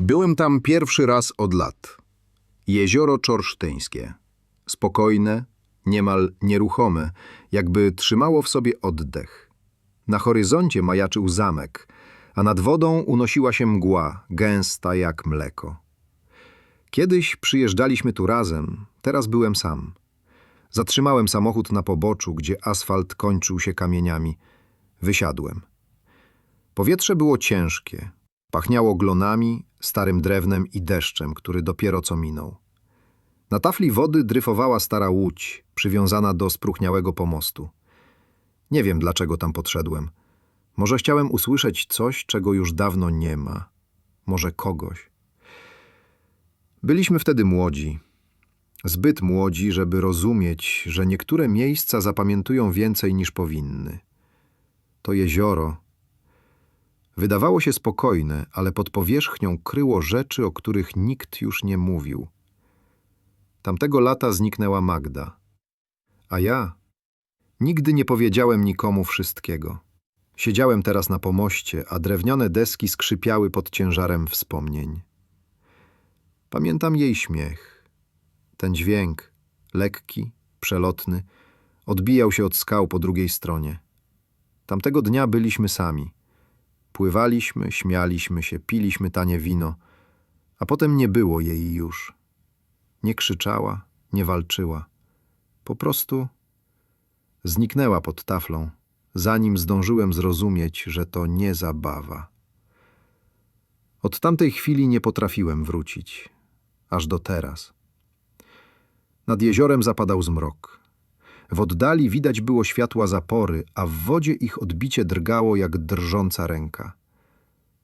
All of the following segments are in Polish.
Byłem tam pierwszy raz od lat. Jezioro Czorsztyńskie. Spokojne, niemal nieruchome, jakby trzymało w sobie oddech. Na horyzoncie majaczył zamek, a nad wodą unosiła się mgła, gęsta jak mleko. Kiedyś przyjeżdżaliśmy tu razem, teraz byłem sam. Zatrzymałem samochód na poboczu, gdzie asfalt kończył się kamieniami. Wysiadłem. Powietrze było ciężkie. Pachniało glonami, starym drewnem i deszczem, który dopiero co minął. Na tafli wody dryfowała stara łódź, przywiązana do spróchniałego pomostu. Nie wiem, dlaczego tam podszedłem. Może chciałem usłyszeć coś, czego już dawno nie ma. Może kogoś. Byliśmy wtedy młodzi. Zbyt młodzi, żeby rozumieć, że niektóre miejsca zapamiętują więcej niż powinny. To jezioro wydawało się spokojne, ale pod powierzchnią kryło rzeczy, o których nikt już nie mówił. Tamtego lata zniknęła Magda, a ja nigdy nie powiedziałem nikomu wszystkiego. Siedziałem teraz na pomoście, a drewniane deski skrzypiały pod ciężarem wspomnień. Pamiętam jej śmiech. Ten dźwięk, lekki, przelotny, odbijał się od skał po drugiej stronie. Tamtego dnia byliśmy sami. Pływaliśmy, śmialiśmy się, piliśmy tanie wino, a potem nie było jej już. Nie krzyczała, nie walczyła. Po prostu zniknęła pod taflą, zanim zdążyłem zrozumieć, że to nie zabawa. Od tamtej chwili nie potrafiłem wrócić, aż do teraz. Nad jeziorem zapadał zmrok. W oddali widać było światła zapory, a w wodzie ich odbicie drgało jak drżąca ręka.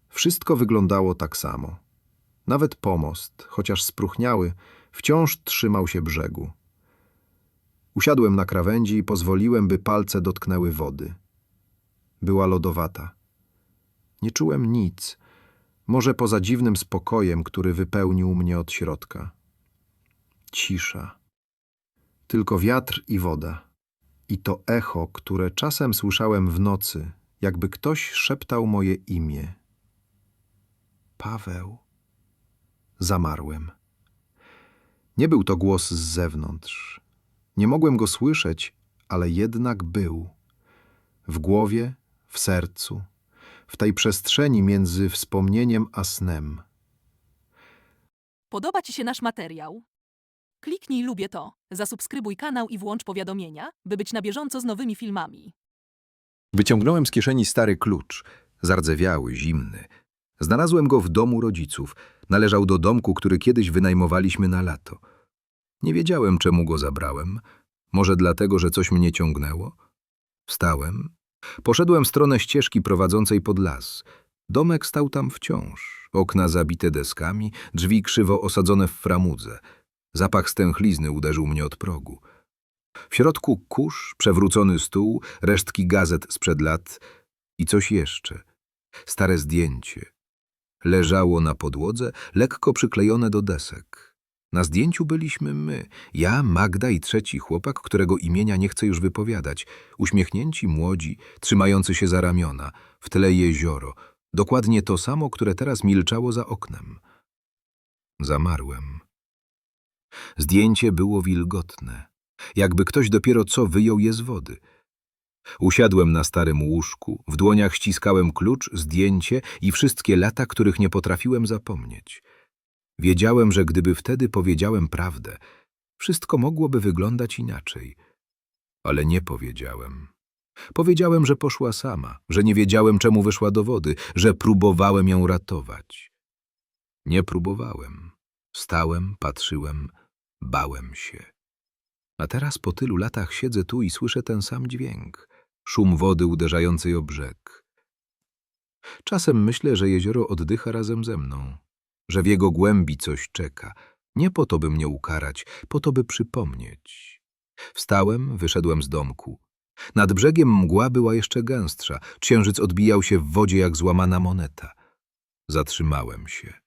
Wszystko wyglądało tak samo. Nawet pomost, chociaż spróchniały, wciąż trzymał się brzegu. Usiadłem na krawędzi i pozwoliłem, by palce dotknęły wody. Była lodowata. Nie czułem nic, może poza dziwnym spokojem, który wypełnił mnie od środka. Cisza. Tylko wiatr i woda. I to echo, które czasem słyszałem w nocy, jakby ktoś szeptał moje imię. Paweł. Zamarłem. Nie był to głos z zewnątrz. Nie mogłem go słyszeć, ale jednak był. W głowie, w sercu, w tej przestrzeni między wspomnieniem a snem. Podoba Ci się nasz materiał? Kliknij lubię to, zasubskrybuj kanał i włącz powiadomienia, by być na bieżąco z nowymi filmami. Wyciągnąłem z kieszeni stary klucz, zardzewiały, zimny. Znalazłem go w domu rodziców. Należał do domku, który kiedyś wynajmowaliśmy na lato. Nie wiedziałem, czemu go zabrałem. Może dlatego, że coś mnie ciągnęło? Wstałem. Poszedłem w stronę ścieżki prowadzącej pod las. Domek stał tam wciąż. Okna zabite deskami, drzwi krzywo osadzone w framudze. Zapach stęchlizny uderzył mnie od progu. W środku kurz, przewrócony stół, resztki gazet sprzed lat i coś jeszcze. Stare zdjęcie. Leżało na podłodze, lekko przyklejone do desek. Na zdjęciu byliśmy my, ja, Magda i trzeci chłopak, którego imienia nie chcę już wypowiadać, uśmiechnięci, młodzi, trzymający się za ramiona, w tle jezioro, dokładnie to samo, które teraz milczało za oknem. Zamarłem. Zdjęcie było wilgotne, jakby ktoś dopiero co wyjął je z wody. Usiadłem na starym łóżku, w dłoniach ściskałem klucz, zdjęcie i wszystkie lata, których nie potrafiłem zapomnieć. Wiedziałem, że gdyby wtedy powiedziałem prawdę, wszystko mogłoby wyglądać inaczej. Ale nie powiedziałem. Powiedziałem, że poszła sama, że nie wiedziałem, czemu wyszła do wody, że próbowałem ją ratować. Nie próbowałem. Stałem, patrzyłem, bałem się. A teraz po tylu latach siedzę tu i słyszę ten sam dźwięk, szum wody uderzającej o brzeg. Czasem myślę, że jezioro oddycha razem ze mną, że w jego głębi coś czeka, nie po to, by mnie ukarać, po to, by przypomnieć. Wstałem, wyszedłem z domku. Nad brzegiem mgła była jeszcze gęstsza, księżyc odbijał się w wodzie jak złamana moneta. Zatrzymałem się.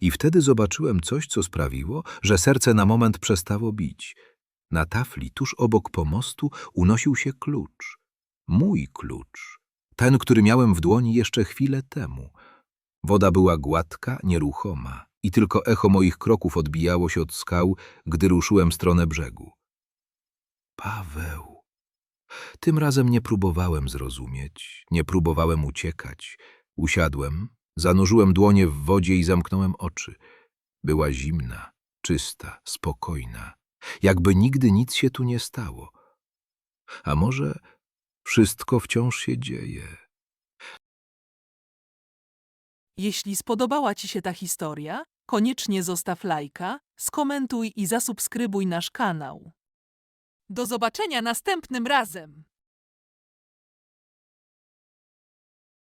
I wtedy zobaczyłem coś, co sprawiło, że serce na moment przestało bić. Na tafli, tuż obok pomostu, unosił się klucz. Mój klucz. Ten, który miałem w dłoni jeszcze chwilę temu. Woda była gładka, nieruchoma i tylko echo moich kroków odbijało się od skał, gdy ruszyłem w stronę brzegu. Paweł. Tym razem nie próbowałem zrozumieć, nie próbowałem uciekać. Usiadłem, zanurzyłem dłonie w wodzie i zamknąłem oczy. Była zimna, czysta, spokojna, jakby nigdy nic się tu nie stało. A może wszystko wciąż się dzieje? Jeśli spodobała Ci się ta historia, koniecznie zostaw lajka, skomentuj i zasubskrybuj nasz kanał. Do zobaczenia następnym razem!